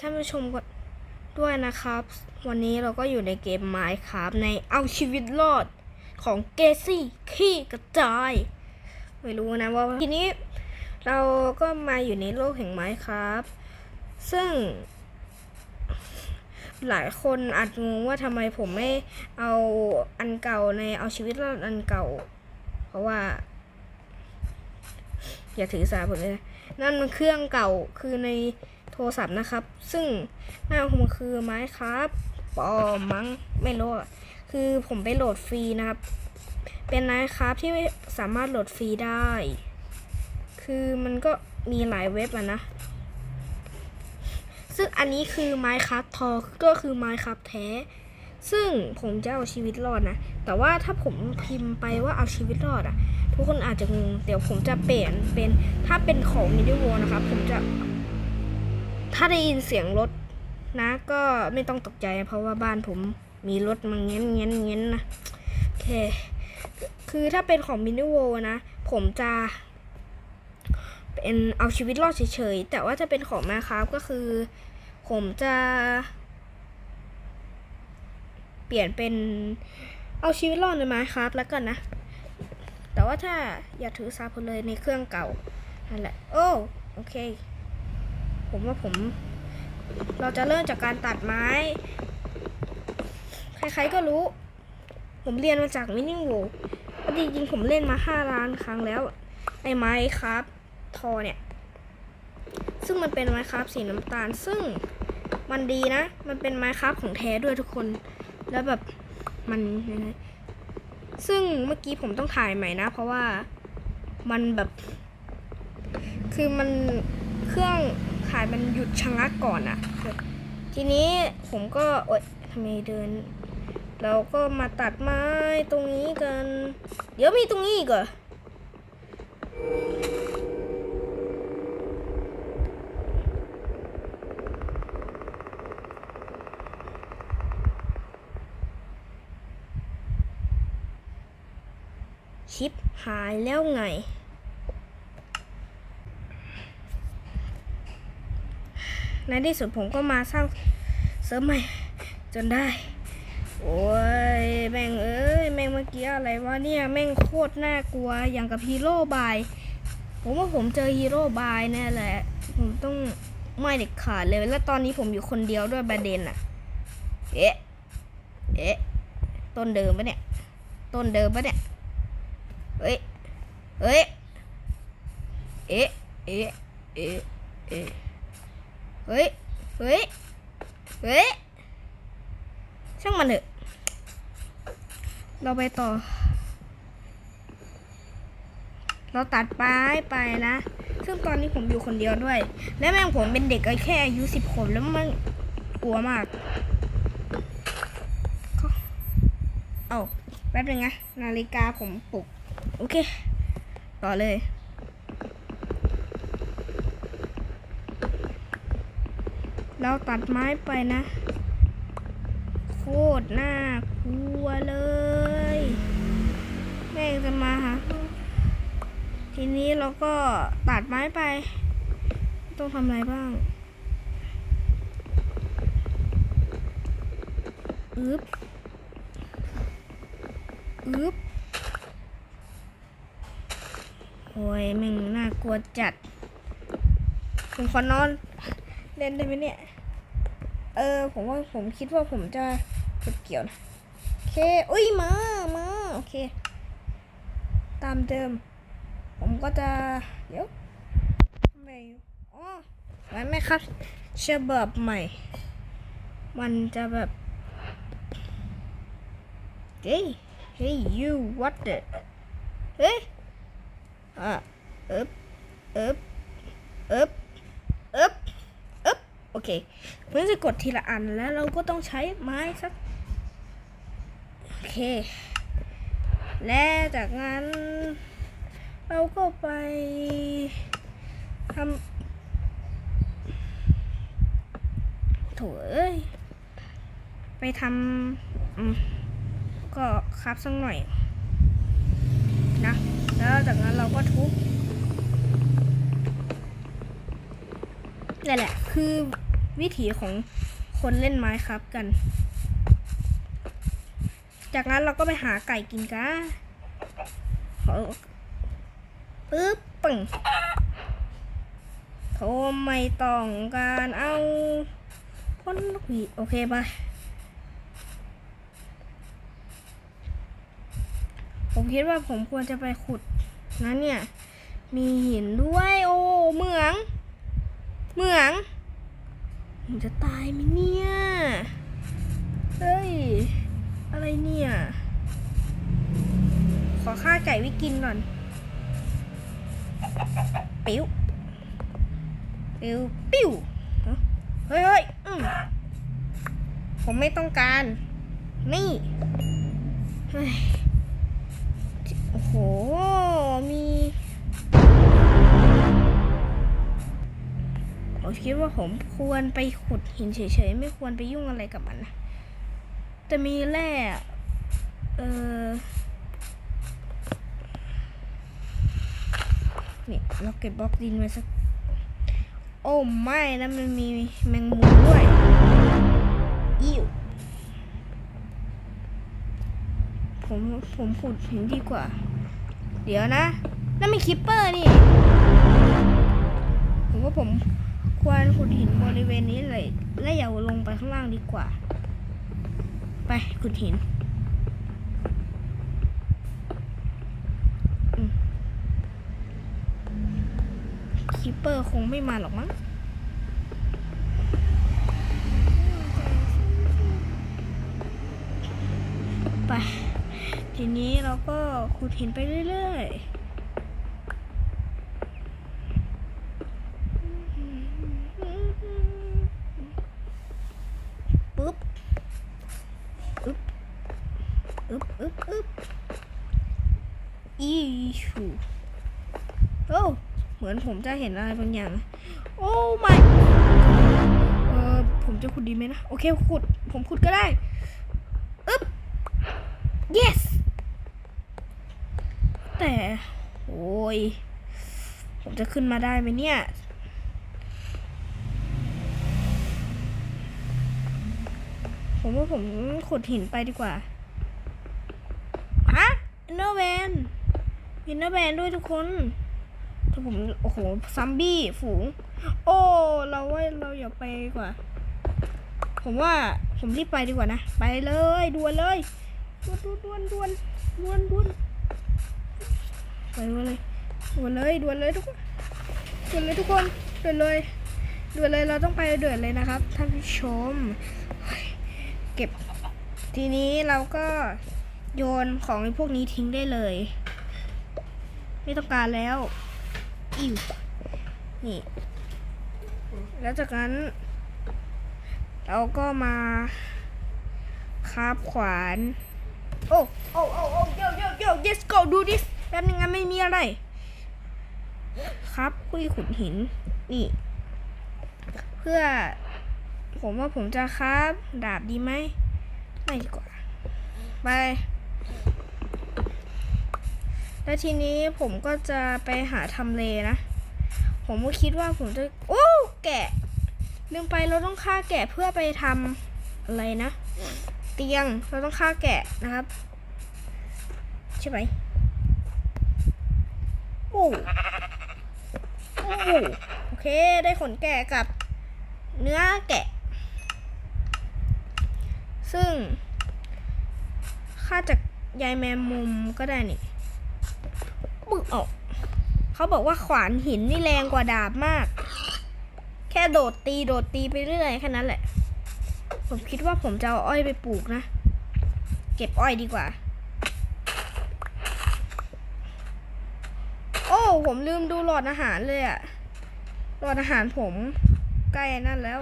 ท่านผู้ชมด้วยนะครับ วันนี้เราก็อยู่ในเกม Minecraft ในเอาชีวิตรอดของเกซี่ขี้กระจาย ไม่รู้นะว่าทีนี้เราก็มาอยู่ในโลกแห่ง Minecraft ซึ่ง หลายคนอาจงงว่าทำไมผมไม่เอาอันเก่าในเอาชีวิตรอดอันเก่า เพราะว่า อย่าถือสาผมเลยนั่นมันเครื่องเก่าคือใน โทรศัพท์นะครับ ซึ่งหน้าผมคือไม้ครับปอมมั้งไม่รู้คือผมไปโหลดฟรีนะครับ เป็นไม้ครับที่สามารถโหลดฟรีได้ คือมันก็มีหลายเว็บอะนะ ซึ่งอันนี้คือไม้ครับทอก็คือไม้ครับแท้ ซึ่งผมจะเอาชีวิตรอดนะ แต่ว่าถ้าผมพิมพ์ไปว่าเอาชีวิตรอดอะทุกคนอาจจะงง เดี๋ยวผมจะเปลี่ยนเป็นถ้าเป็นของมิดิวนะครับ ผมจะ ถ้าได้ยินเสียงรถนะ ก็ไม่ต้องตกใจเพราะว่าบ้านผมมีรถมาเงี้ยเงี้ยเงี้ยนะโอเค คือถ้าเป็นของมินิโวนะ ผมจะเป็นเอาชีวิตรอดเฉยๆ แต่ว่าถ้าเป็นของมาครับก็คือ ผมจะ เปลี่ยนเป็นเอาชีวิตรอดในมาครับแล้วกันนะ แต่ว่าถ้าอย่าถือซาพเลยในเครื่องเก่านั่นแหละ โอ้ โอเค ผมว่าผม เราจะเริ่มจากการตัดไม้ ใครๆก็รู้ ผมเรียนมาจากมินิโวจริงๆผมเล่นมาห้าล้านครั้งแล้วไอ้ไม้ครับทอเนี่ย ซึ่งมันเป็นไม้ครับสีน้ำตาล ซึ่งมันดีนะ มันเป็นไม้ครับของแท้ด้วยทุกคน แล้วแบบมันซึ่งเมื่อกี้ผมต้องถ่ายใหม่นะ เพราะว่ามันแบบ คือมันเครื่อง ถ่ายมันหยุดชะงักก่อนอะทีนี้ผมก็โอ๊ยทำไมเดิน เราก็มาตัดไม้ตรงนี้กัน เดี๋ยวมีตรงนี้อีกเหรอชิปหายแล้วไง ในที่สุดผมก็มาสร้างเสริมใหม่ จนได้ โอ้ยแม่งเอ้ยแม่งเมื่อกี้อะไรวะเนี่ยแม่งโคตรน่ากลัวอย่างกับฮีโร่บายผมว่าผมเจอฮีโร่บายแน่แหละ ผมต้องไม่เด็ดขาดเลย แล้วตอนนี้ผมอยู่คนเดียวด้วยประเด็นอะเอ๊ะ เอ๊ะ ต้นเดิมปะเนี่ย ต้นเดิมปะเนี่ย เฮ้ย เฮ้ย เอ๊ะ เอ๊ะ เอ๊ะ เอ๊ะ เฮ้ย เฮ้ย เฮ้ย ช่างมันเถอะ เราไปต่อ เราตัดปลายไปนะ ซึ่งตอนนี้ผมอยู่คนเดียวด้วย และแม่งผมเป็นเด็กแค่อายุสิบขวบแล้วมันกลัวมาก เอาแป๊บนึงนะ นาฬิกาผมปลุก โอเค ต่อเลย เราตัดไม้ไปนะ โคตรน่ากลัวเลย แม่งจะมาหาทีนี้เราก็ตัดไม้ไป ต้องทำอะไรบ้างอึบอึบโอ้ยแม่งน่ากลัวจัดผมขอนอน เล่นได้ไหมเนี่ย เออ ผมว่าผมคิดว่าผมจะเก็บเกี่ยวนะโอเค อุ้ยมามาโอเค ตามเดิม ผมก็จะ เดี๋ยวทำไมอ๋อมันไหมครับฉบับใหม่ มันจะแบบ เฮ้ยเฮ้ย you what the เฮ้ยอะเอ๊บเอ๊บเอ๊บเอ๊บเอ๊บ โอเคเพื่อจะกดทีละอันแล้วเราก็ต้องใช้ไม้สัก โอเค และจากนั้น เราก็ไปทำโถเอ้ย ไปทำก็ครับสักหน่อย นะ แล้วจากนั้นเราก็ทุบนี่นแหละ คือ วิถีของคนเล่นไม้ครับกัน จากนั้นเราก็ไปหาไก่กินกันขอปึ๊บปึ่งเขาไม่ต้องการเอาพ่นลูกหวีโอเคไปผมคิดว่าผมควรจะไปขุดนะเนี่ย มีหินด้วย โอ้ เหมือง เหมือง ผมจะตายไหมเนี่ย เฮ้ย อะไรเนี่ย ขอฆ่าไก่ไวิกินก่อน ปิ้ว ปิ้ว ปิ้วเอ้าเฮ้ยเฮ้ยอืมผมไม่ต้องการ นี่ เฮ้ย คิดว่าผมควรไปขุดหินเฉยๆ ไม่ควรไปยุ่งอะไรกับมันนะแต่มีแร่เออนี่เราเก็บบล็อกดินไว้สัก โอ้ไม่นะมันมีแมงมุมด้วยอิ่วผมผมขุดหินดีกว่า เดี๋ยวนะนั่นม่คิปเปอร์นี่ผมว่าผม ควรขุดหินบริเวณนี้เลย และอย่าลงไปข้างล่างดีกว่า ไปขุดหินคิปเปอร์คงไม่มาหรอกมั้งไป ทีนี้เราก็ขุดหินไปเรื่อยๆปึ๊บอึ๊บอึ๊บอึ๊บอึ๊บอีชู โอ้เหมือนผมจะเห็นอะไรบางอย่าง โอ้ไม่เออผมจะขุดดีไหมนะ โอเคขุด ผมขุดก็ได้อึ๊บ yes แต่โอ้ย ผมจะขึ้นมาได้ไหมเนี่ยผมว่าผมขุดหินไปดีกว่า ฮะ อินเนอร์แวนอินเนอร์แวนด้วยทุกคน ผม โอ้โห ซัมบี้ ฝูง โอ้ เราว่าเราอย่าไปดีกว่า ผมว่า ผมรีบไปดีกว่านะ ไปเลย ด่วนเลยด่วนด่วนด่วนด่วนด่วนไปเลยด่วนเลยด่วนเลยทุกคนด่วนเลยทุกคนด่วนเลยด่วนเลยเราต้องไปด่วนเลยนะครับ ท่านผู้ชม เก็บ ทีนี้เราก็โยนของพวกนี้ทิ้งได้เลย ไม่ต้องการแล้ว อิวนี่ แล้วจากนั้น เราก็มาคาบขวาน โอ้ โอ้ โอ้โอ้ yo yo yo yes go do this แป๊บนึงนะไม่มีอะไร ครับคุยขุดหิน นี่ เพื่อ ผมว่าผมจะคาบดาบดีไหม ไม่ดีกว่า ไป แล้วทีนี้ผมก็จะไปหาทำเลนะ ผมก็คิดว่าผมจะโอ้แกะลืมไปเราต้องฆ่าแกะเพื่อไปทำอะไรนะ เตียงเราต้องฆ่าแกะนะครับ ใช่ไหมโอ้โอ้โอเคได้ขนแกะกับเนื้อแกะ ซึ่งฆ่าจากยายแมมมุมก็ได้นี่ บึกออก เขาบอกว่าขวานหินนี่แรงกว่าดาบมาก แค่โดดตีโดดตีไปเรื่อยแค่นั้นแหละ ผมคิดว่าผมจะเอาอ้อยไปปลูกนะ เก็บอ้อยดีกว่า โอ้ผมลืมดูหลอดอาหารเลยอะหลอดอาหารผมใกล้นั่นแล้ว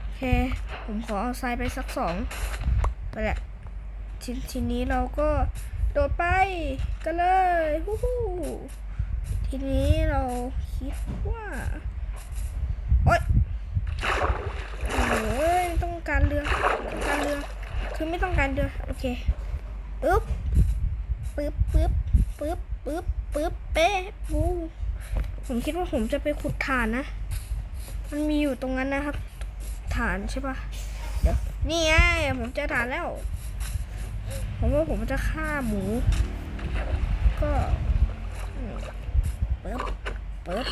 โอเค ผมขอเอาทรายไปสักสองไปแหละทีนี้เราก็ โดดไปกันเลยฮู้ฮู้ทีนี้เราคิดว่าโอ๊ยโอ้ยต้องการเรือต้องการเรือคือไม่ต้องการเรือโอเคปึ๊บปึ๊บปึ๊บปึ๊บปึ๊บปึ๊บเป๊ะบูผมคิดว่าผมจะไปขุดถ่านนะ มันมีอยู่ตรงนั้นนะครับ ฐานใช่ปะเดี๋ยวนี่ไงผมเจอฐานแล้ว ผมว่าผมจะฆ่าหมู ก็เปิบเปิบ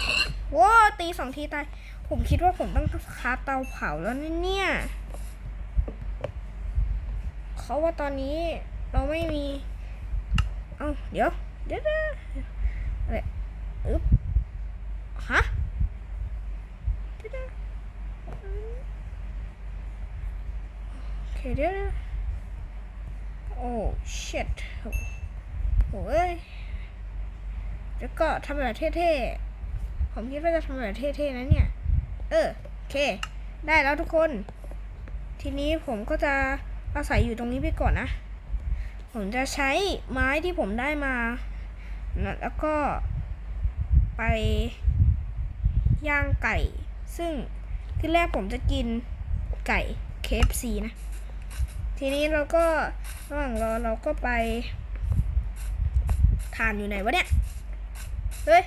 ว้าตีสองทีตาย ผมคิดว่าผมต้องคาเตาเผาแล้วเนี่ยเขาว่าตอนนี้เราไม่มี เอ้าเดี๋ยวเดี๋ยวเดี๋ยวอะไรอึ๊บฮะเดี๋ยวเดี๋ยวโอเคเดี๋ยว เดี๋ยวโอ้ shit โอ้ยแล้วก็ทำแบบเท่ๆ ผมคิดว่าจะทำแบบเท่ๆนะเนี่ย เออโอเค ได้แล้วทุกคน ทีนี้ผมก็จะอาศัยอยู่ตรงนี้ไปก่อนนะ ผมจะใช้ไม้ที่ผมได้มา แล้วก็ไปย่างไก่ ซึ่งคือแรกผมจะกินไก่ KFC นะ ทีนี้เราก็ ระหว่างรอเราก็ไปทานอยู่ไหนวะเนี่ย เฮ้ย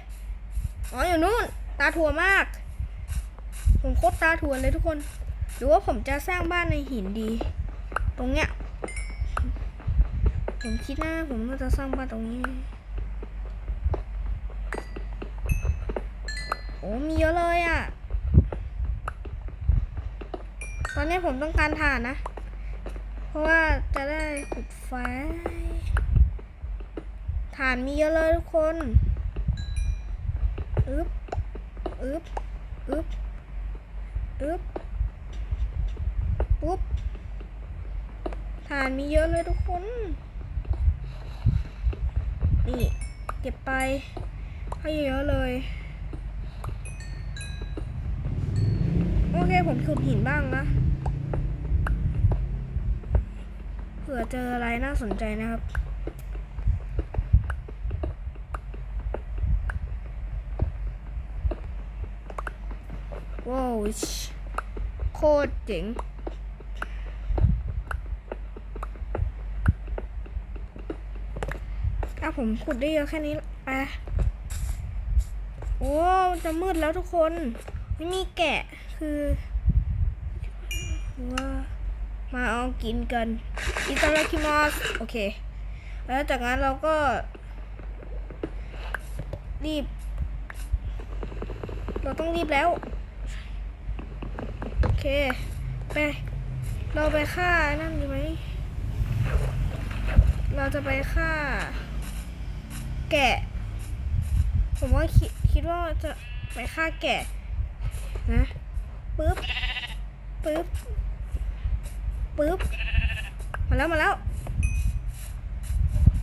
อ๋ออยู่นู่น ตาถั่วมาก ผมโคตรตาถั่วเลยทุกคน หรือว่าผมจะสร้างบ้านในหินดี ตรงเนี้ย ผมคิดนะผมว่าจะสร้างบ้านตรงนี้ โอ้มีเยอะเลยอะ่ะ ตอนนี้ผมต้องการถ่านนะ เพราะว่าจะได้ขุดไฟถ่านมีเยอะเลยทุกคนอึ๊บอึ๊บอึ๊บอึ๊บปุ๊บถ่านมีเยอะเลยทุกคน นี่ เก็บไปให้เยอะเลย โอเค ผมขุดหินบ้างนะ เผื่อเจออะไรน่าสนใจนะครับ ว้าวชโคตรเจ๋งถ้าผมขุดได้เยอะแค่นี้ไปโอ้ จะมืดแล้วทุกคน ไม่มีแกะคือ มาเอากินกันอิตาลีคิมัสโอเค แล้วจากนั้นเราก็ รีบ เราต้องรีบแล้ว โอเค ไป เราไปฆ่านั่นดีไหมเราจะไปฆ่า แกะ ผมว่าคิดคิดว่าจะไปฆ่าแกะนะปึ๊บปึ๊บ ปึ๊บ มาแล้วมาแล้ว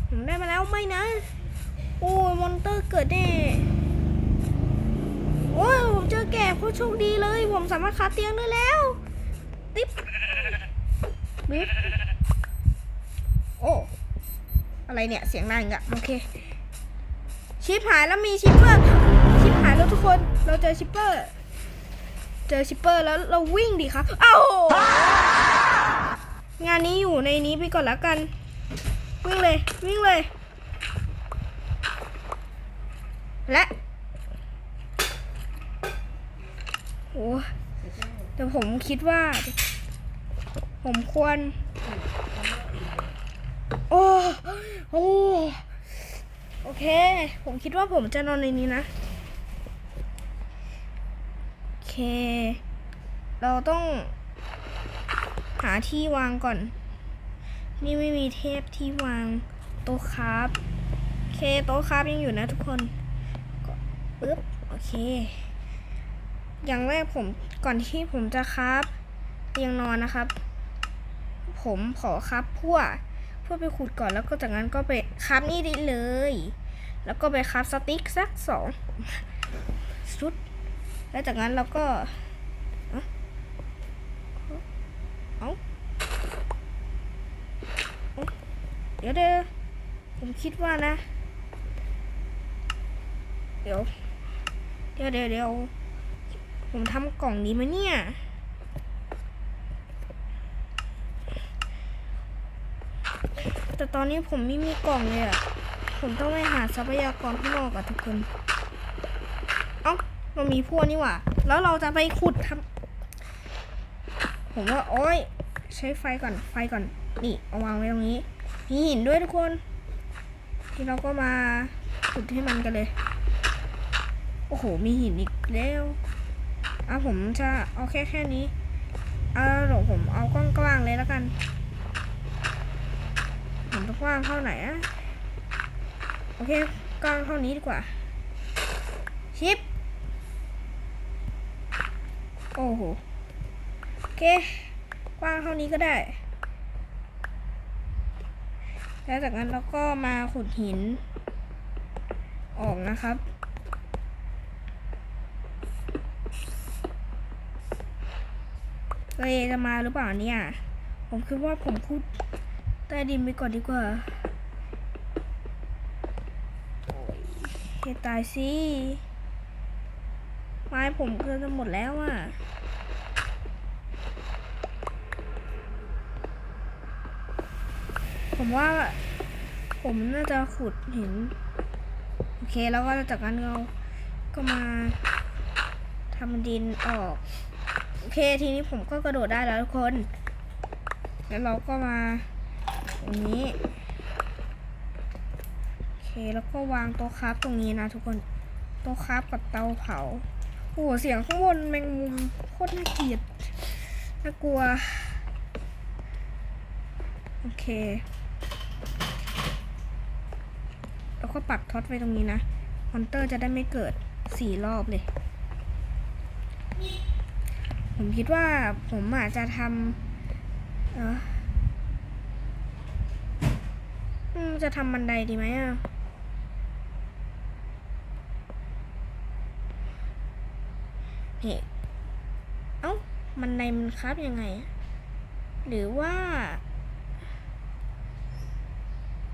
ผมได้มาแล้วไม่นะ โอ้ยมอนเตอร์เกิดแน่โอ้ยผมเจอแกะโคตรโชคดีเลย ผมสามารถคาเตียงได้แล้วติ๊บบิ๊บโอ้อะไรเนี่ย เสียงดังอีกอะโอเค ชิปหายแล้วมีชิปเปอร์ชิปหายแล้วทุกคนเราเจอชิปเปอร์ เจอชิปเปอร์แล้วเราวิ่งดีครับ เอ้า งานนี้อยู่ในนี้ไปก่อนแล้วกัน วิ่งเลย วิ่งเลย และโอ้แต่ผมคิดว่า ผมควร โอ้โอ้โอเค ผมคิดว่าผมจะนอนในนี้นะ โอเค เราต้อง หาที่วางก่อน นี่ไม่มีเทปที่วางโต๊ะครับโอเคโต๊ะครับยังอยู่นะทุกคนก็ปึ๊บโอเค อย่างแรกผมก่อนที่ผมจะครับเตียงนอนนะครับ ผมขอครับพั่วเพื่อไปขุดก่อนแล้วก็จากนั้นก็ไปครับนี่ได้เลย แล้วก็ไปครับสติ๊กสักสองชุด แล้วจากนั้นเราก็ เอา เดี๋ยวเดี๋ยวผมคิดว่านะ เดี๋ยว เดี๋ยวเดี๋ยวเดี๋ยวผมทำกล่องดีไหมเนี่ย แต่ตอนนี้ผมไม่มีกล่องเลยอะผมต้องไปหาทรัพยากรข้างนอกอะทุกคน เอ้าเรามีพวกนี่หว่า แล้วเราจะไปขุดทำผมว่าโอ้ยใช้ไฟก่อน ไฟก่อน นี่ เอาวางไว้ตรงนี้ มีหินด้วยทุกคน ที่เราก็มาขุดให้มันกันเลย โอ้โห มีหินอีกแล้วเอะผมจะเอาแค่แค่นี้ เอาเดี๋ยวผมเอากล้องกว้างเลยแล้วกัน ผมจะกว้างเท่าไหนอะโอเคกว้างเท่านี้ดีกว่า ชิป โอ้โห โอเค กว้างเท่านี้ก็ได้ แล้วจากนั้นเราก็มาขุดหิน ออกนะครับ เรจะมาหรือเปล่าเนี่ย ผมคิดว่าผมขุดใต้ดินไปก่อนดีกว่าเฮ้ตายสิ ไม้ผมเกินจะหมดแล้วอะ ผมว่า ผมน่าจะขุดหินโอเคแล้วก็จากนั้นเราก็มาทำดินออก โอเคทีนี้ผมก็กระโดดได้แล้วทุกคน แล้วเราก็มาตรงนี้โอเคแล้วก็วางโต๊ะครับตรงนี้นะทุกคนโต๊ะครับกับเตาเผาโอ้โหเสียงข้างบนแมงมุมโคตรน่าเกลียดน่ากลัว โอเค แล้วก็ปักท็อตไว้ตรงนี้นะมอนเตอร์จะได้ไม่เกิดสี่รอบเลย ผมคิดว่าผมอาจจะทำเออจะทำบันไดดีไหมอะนี่เอ้าบันไดมันครับยังไง หรือว่า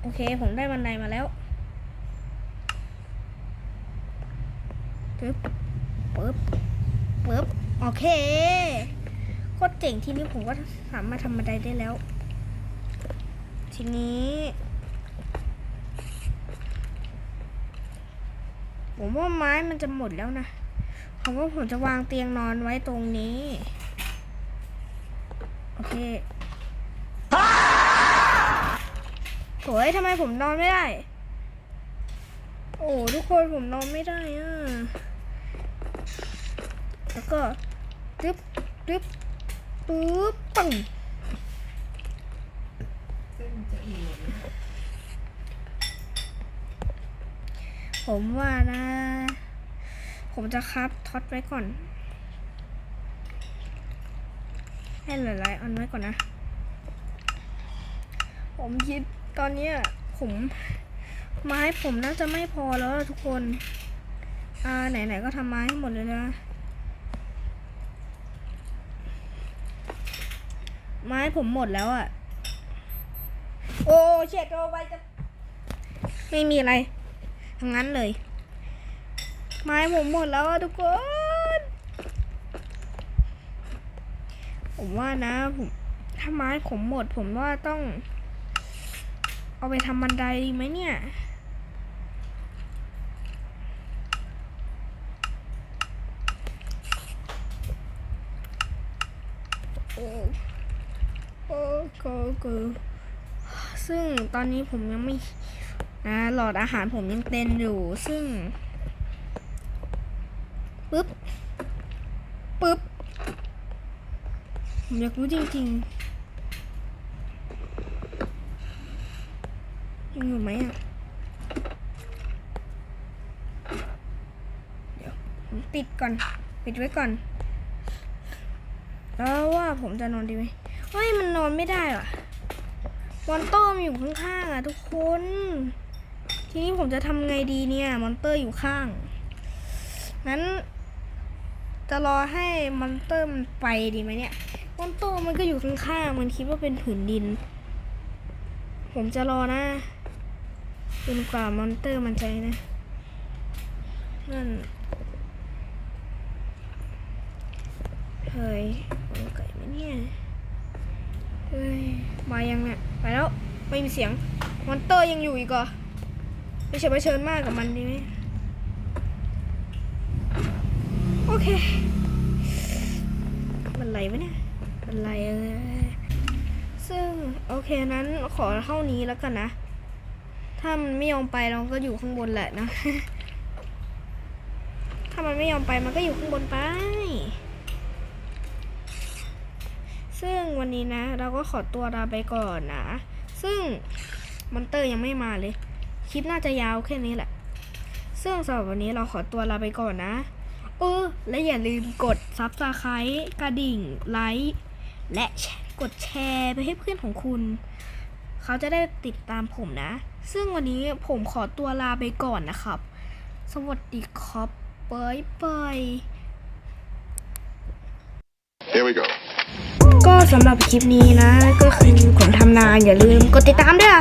โอเค ผมได้บันไดมาแล้ว ปึ๊บปึ๊บปึ๊บโอเคโคตรเจ๋งทีนี้ผมก็สามารถทำบันไดได้แล้ว ทีนี้ ผมว่าไม้มันจะหมดแล้วนะผมว่าผมจะวางเตียงนอนไว้ตรงนี้ โอเคโอยทำไมผมนอนไม่ได้ โอ้ทุกคนผมนอนไม่ได้อะ แล้วก็ตึ๊บตึ๊บปึ๊บปังซึ่งผมว่านะ ผมจะคับท็อตไว้ก่อน ให้หลายๆอันไว้ก่อนนะ ผมคิดตอนนี้ผมไม้ผมน่าจะไม่พอแล้วทุกคน อ่าไหนๆก็ทำไม้ให้หมดเลยนะ ไม้ผมหมดแล้วอะโอ้เช็ดเอไว้จะไม่มีอะไรทั้งนั้นเลย ไม้ผมหมดแล้วอะทุกคน ผมว่านะผมถ้าไม้ผมหมด ผมว่าต้อง เอาไปทำบันไดดีไหมเนี่ย โอ้โอ้ ก็ก็ซึ่งตอนนี้ผมยังไม่นะหลอดอาหารผมยังเต็มอยู่ ซึ่งปึ๊บปึ๊บผมอยากรู้จริงๆยังอยู่ไหมอะเดี๋ยวผมปิดก่อน ปิดไว้ก่อน แล้วว่าผมจะนอนดีไหมเฮ้ยมันนอนไม่ได้ว่ะ มอนเตอร์มันอยู่ข้างๆอะทุกคน ทีนี้ผมจะทำไงดีเนี่ย มอนเตอร์อยู่ข้าง นั้น จะรอให้มอนเตอร์มันไปดีไหมเนี่ย มอนเตอร์มันก็อยู่ข้างๆ มันคิดว่าเป็นผืนดิน ผมจะรอนะจนกว่ามอนเตอร์มันใจนะ นั่นเฮ้ยเอาไก่ไหมเนี่ย มายังเนี่ยไปแล้วไม่มีเสียงมอนเตอร์ยังอยู่อีกเหรอไม่ใช่เชิญมากกับมันดีไหมโอเค มันไหลไหมเนี่ยมันไหลเออซึ่งโอเคนั้นขอเท่านี้แล้วกันนะ ถ้ามันไม่ยอมไปเราก็อยู่ข้างบนแหละนะ ถ้ามันไม่ยอมไปมันก็อยู่ข้างบนไป ซึ่งวันนี้นะ เราก็ขอตัวลาไปก่อนนะ ซึ่งมอนเตอร์ยังไม่มาเลย คลิปน่าจะยาวแค่นี้แหละ ซึ่งสำหรับวันนี้เราขอตัวลาไปก่อนนะเออและอย่าลืมกดซับสไครต์กระดิ่ง ไลค์ และกดแชร์ไปให้เพื่อนของคุณ เขาจะได้ติดตามผมนะ ซึ่งวันนี้ผมขอตัวลาไปก่อนนะครับ สวัสดีครับบายบาย Here we go. ก็สำหรับคลิปนี้นะ ก็คือผมทำนานอย่าลืมกดติดตามด้วย